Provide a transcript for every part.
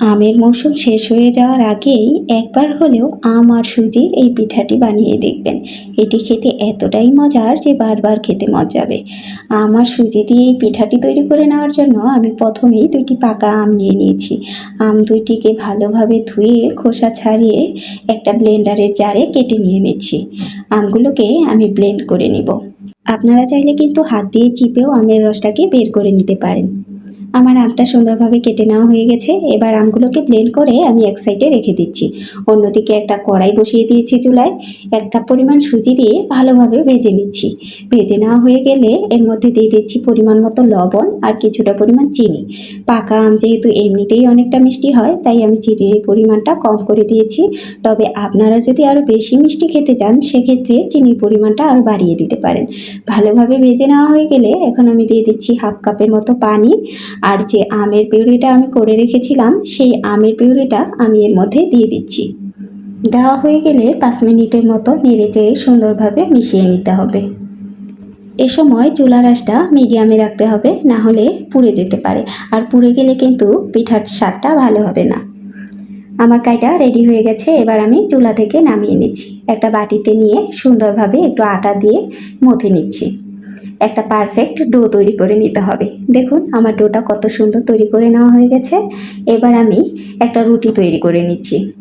আমের মৌসুম শেষ হয়ে যাওয়ার আগেই একবার হলেও আম আর সুজির এই পিঠাটি বানিয়ে দেখবেন। এটি খেতে এতটাই মজার যে বারবার খেতে মজ যাবে। আম আর সুজি দিয়ে এই পিঠাটি তৈরি করে নেওয়ার জন্য আমি প্রথমেই দুইটি পাকা আম নিয়ে নিয়েছি। আম দুইটিকে ভালোভাবে ধুয়ে, খোসা ছাড়িয়ে একটা ব্লেন্ডারের জারে কেটে নিয়ে নিচ্ছি। আমগুলোকে আমি ব্লেন্ড করে নিব। আপনারা চাইলে কিন্তু হাত দিয়ে চিপেও আমের রসটাকে বের করে নিতে পারেন। আমার আমটা সুন্দরভাবে কেটে নেওয়া হয়ে গেছে। এবার আমগুলোকে ব্লেন্ড করে আমি এক সাইডে রেখে দিচ্ছি। অন্যদিকে একটা কড়াই বসিয়ে দিয়েছি চুলায়। এক কাপ পরিমাণ সুজি দিয়ে ভালোভাবে ভেজে নিচ্ছি। ভেজে নেওয়া হয়ে গেলে এর মধ্যে দিয়ে দিচ্ছি পরিমাণ মতো লবণ আর কিছুটা পরিমাণ চিনি। পাকা আম যেহেতু এমনিতেই অনেকটা মিষ্টি হয়, তাই আমি চিনির পরিমাণটা কম করে দিয়েছি। তবে আপনারা যদি আরও বেশি মিষ্টি খেতে চান, সেক্ষেত্রে চিনির পরিমাণটা আরও বাড়িয়ে দিতে পারেন। ভালোভাবে ভেজে নেওয়া হয়ে গেলে এখন আমি দিয়ে দিচ্ছি হাফ কাপের মতো পানি। আর যে আমের পিউরিটা আমি করে রেখেছিলাম, সেই আমের পিউরিটা আমি এর মধ্যে দিয়ে দিচ্ছি। দেওয়া হয়ে গেলে পাঁচ মিনিটের মতো নেড়ে চেড়ে সুন্দরভাবে মিশিয়ে নিতে হবে। এ সময় চুলা রাসটা মিডিয়ামে রাখতে হবে, না হলে পুড়ে যেতে পারে। আর পুড়ে গেলে কিন্তু পিঠার স্বাদটা ভালো হবে না। আমার কাইটা রেডি হয়ে গেছে, এবার আমি চুলা থেকে নামিয়ে নিচ্ছি। একটা বাটিতে নিয়ে সুন্দরভাবে একটু আটা দিয়ে মথে নিচ্ছি। একটা পারফেক্ট ডো তৈরি করে নিতে হবে। দেখুন, আমার ডোটা কত সুন্দর তৈরি করে নেওয়া হয়ে গেছে। এবার আমি একটা রুটি তৈরি করে নিচ্ছি।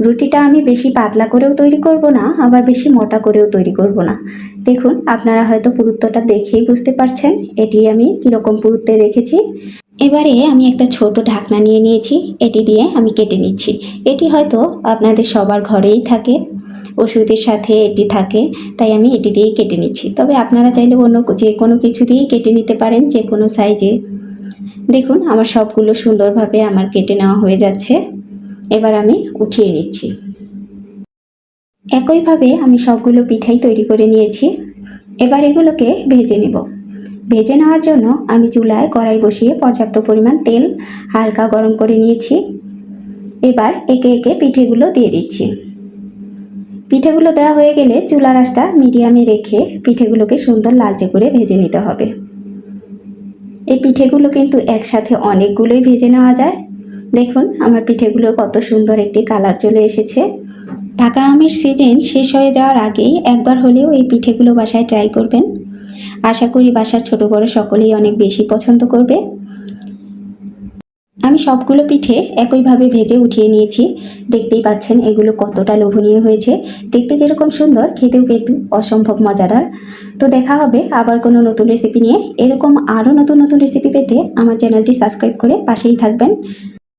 রুটিটা আমি বেশি পাতলা করেও তৈরি করব না, আবার বেশি মোটা করেও তৈরি করব না। দেখুন, আপনারা হয়তো পুরুত্বটা দেখেই বুঝতে পারছেন, এটি আমি কীরকম পুরুত্বে রেখেছি। এবারে আমি একটা ছোট ঢাকনা নিয়ে নিয়েছি, এটি দিয়ে আমি কেটে নিচ্ছি। এটি হয়তো আপনাদের সবার ঘরেই থাকে। ওষুধের সাথে এটি থাকে, তাই আমি এটি দিয়েই কেটে নিচ্ছি। তবে আপনারা চাইলে অন্য যে কোনো কিছু দিয়েই কেটে নিতে পারেন, যে কোনো সাইজে। দেখুন, আমার সবগুলো সুন্দরভাবে আমার কেটে নেওয়া হয়ে যাচ্ছে। এবার আমি উঠিয়ে নিচ্ছি। একইভাবে আমি সবগুলো পিঠাই তৈরি করে নিয়েছি। এবার এগুলোকে ভেজে নেব। ভেজে নেওয়ার জন্য আমি চুলায় কড়াই বসিয়ে পর্যাপ্ত পরিমাণ তেল হালকা গরম করে নিয়েছি। এবার একে একে পিঠেগুলো দিয়ে দিচ্ছি। পিঠেগুলো দেওয়া হয়ে গেলে চুলা রাসটা মিডিয়ামে রেখে পিঠেগুলোকে সুন্দর লালচে করে ভেজে নিতে হবে। এই পিঠেগুলো কিন্তু একসাথে অনেকগুলোই ভেজে নেওয়া যায়। দেখুন, আমার পিঠেগুলোর কত সুন্দর একটি কালার চলে এসেছে। ঢাকা আমের সিজন শেষ হয়ে যাওয়ার আগেই একবার হলেও এই পিঠেগুলো বাসায় ট্রাই করবেন। আশা করি বাসার ছোট বড় সকলেই অনেক বেশি পছন্দ করবে। আমি সবগুলো পিঠে একইভাবে ভেজে উঠিয়ে নিয়েছি। দেখতেই পাচ্ছেন এগুলো কতটা লোভনীয় হয়েছে। দেখতে যেরকম সুন্দর, খেতেও কিন্তু অসম্ভব মজাদার। তো দেখা হবে আবার কোনো নতুন রেসিপি নিয়ে। এরকম আরও নতুন নতুন রেসিপি পেতে আমার চ্যানেলটি সাবস্ক্রাইব করে পাশেই থাকবেন।